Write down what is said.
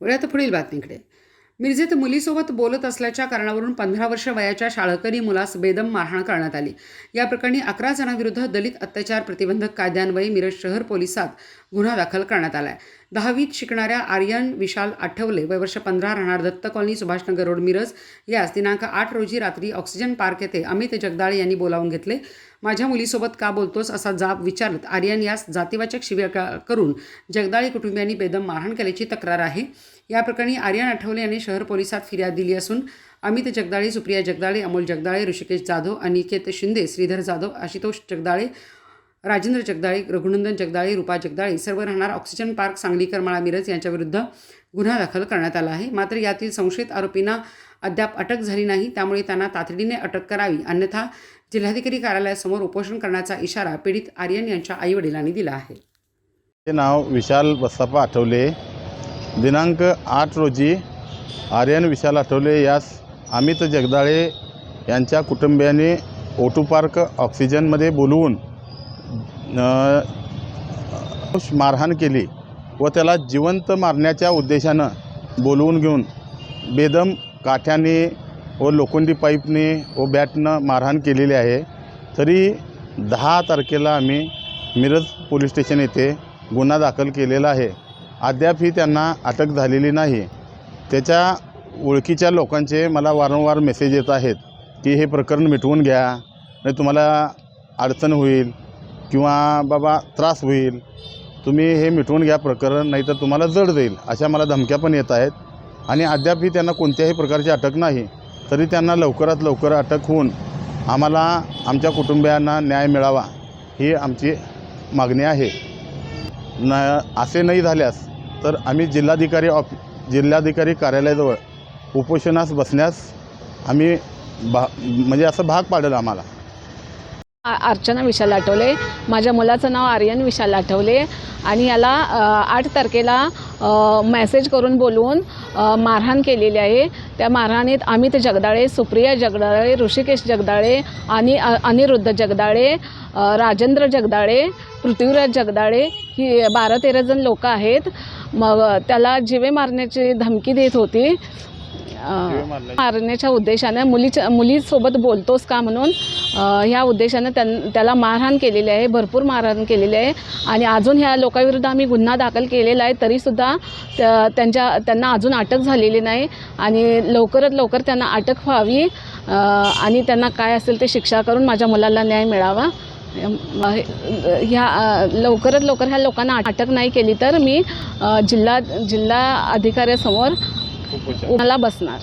वळूयात पुढील बातमीकडे. मिरजेत मुलीसोबत बोलत असल्याच्या कारणावरून पंधरा वर्ष वयाच्या शाळकरी मुलास बेदम मारहाण करण्यात आली. या प्रकरणी अकरा जणांविरुद्ध दलित अत्याचार प्रतिबंधक कायद्यान्वये मिरज शहर पोलिसात गुन्हा दाखल करण्यात आला आहे दहावीत शिकणाऱ्या आर्यन विशाल आठवले वयवर्ष पंधरा राहणार दत्त कॉलनी सुभाषनगर रोड मिरज. यास दिनांक आठ रोजी रात्री ऑक्सिजन पार्क येथे अमित जगदाळे यांनी बोलावून घेतले. माझ्या मुलीसोबत का बोलतोस? असा जाब विचारत आर्यन यास जातीवाचक शिबिर करून जगदाळे कुटुंबियांनी बेदम मारहाण केल्याची तक्रार आहे. या प्रकरणी आर्यन आठवले यांनी शहर पोलिसात फिर्याद दिली असून अमित जगदाळे सुप्रिया जगदाळे अमोल जगदाळे ऋषिकेश जाधव अनिकेत शिंदे श्रीधर जाधव आशुतोष जगदाळे राजेंद्र जगदाळे रघुनंदन जगदाळी रूपा जगदाळे सर्व राहणार ऑक्सिजन पार्क सांगलीकर माळा मिरज यांच्याविरुद्ध गुन्हा दाखल करण्यात आला आहे. मात्र यातील संशयित आरोपींना अद्याप अटक झाली नाही. त्यामुळे त्यांना तातडीने अटक करावी अन्यथा जिल्हाधिकारी कार्यालयासमोर उपोषण करण्याचा इशारा पीडित आर्यन यांच्या आईवडिलांनी दिला आहे. ते नाव विशाल बस्तापा आठवले. दिनांक आठ रोजी आर्यन विशाल आठवले यास अमित जगदाळे यांच्या कुटुंबियांनी ओटू पार्क ऑक्सिजनमध्ये बोलवून मारहाण केली व त्याला जिवंत मारण्याच्या उद्देशानं बोलवून घेऊन बेदम काठ्याने व लोखंडी पाईपने व बॅटनं मारहाण केलेली आहे. तरी दहा तारखेला आम्ही मिरज पोलीस स्टेशन येथे गुन्हा दाखल केलेला आहे. अद्यापही त्यांना अटक झालेली नाही. त्याच्या ओळखीच्या लोकांचे मला वारंवार मेसेज येत आहेत की हे प्रकरण मिटवून घ्या. नाही तुम्हाला अडचण होईल. किंवा बाबा त्रास होईल तुम्ही हे मिटवून घ्या प्रकरण नाहीतर तुम्हाला जड जाईल अशा मला धमक्या पण येत आहेत. आणि अद्यापही त्यांना कोणत्याही प्रकारची अटक नाही तरी त्यांना लवकरात लवकर अटक होऊन आम्हाला आमच्या कुटुंबियांना न्याय मिळावा ही आमची मागणी आहे. न असे नाही झाल्यास तर आम्ही जिल्हाधिकारी ऑफ जिल्हाधिकारी कार्यालयाजवळ उपोषणास बसण्यास आम्ही भा म्हणजे असं भाग पाडेल आम्हाला. अर्चना विशाल आठवले माझ्या मुलाचं नाव आर्यन विशाल आठवले आणि याला आठ तारखेला मॅसेज मेसेज करून बोलवून मारहाण केलेली आहे. त्या मारहाणीत अमित जगदाळे सुप्रिया जगदाळे ऋषिकेश जगदाळे आणि अ- अनिरुद्ध जगदाळे राजेंद्र जगदाळे पृथ्वीराज जगदाळे ही बारा तेरा जण लोकं आहेत. मग त्याला जिवे मारण्याची धमकी देत होती. मारण्याच्या उद्देशानं मुलीच्या मुलीसोबत बोलतोस का म्हणून? ह्या उद्देशानं त्यां त्याला मारहाण केलेली आहे भरपूर मारहाण केलेली आहे. आणि अजून ह्या लोकांविरुद्ध आम्ही गुन्हा दाखल केलेला आहे तरीसुद्धा त्या त्यांच्या त्यांना अजून अटक झालेली नाही. आणि लवकरात लवकर त्यांना अटक व्हावी. आणि त्यांना काय असेल ते शिक्षा करून माझ्या मुलाला न्याय मिळावा. ह्या लवकरात लवकर ह्या लोकांना अटक नाही केली तर मी जिल्हा जिल्हा अधिकाऱ्यासमोर मला बसणार.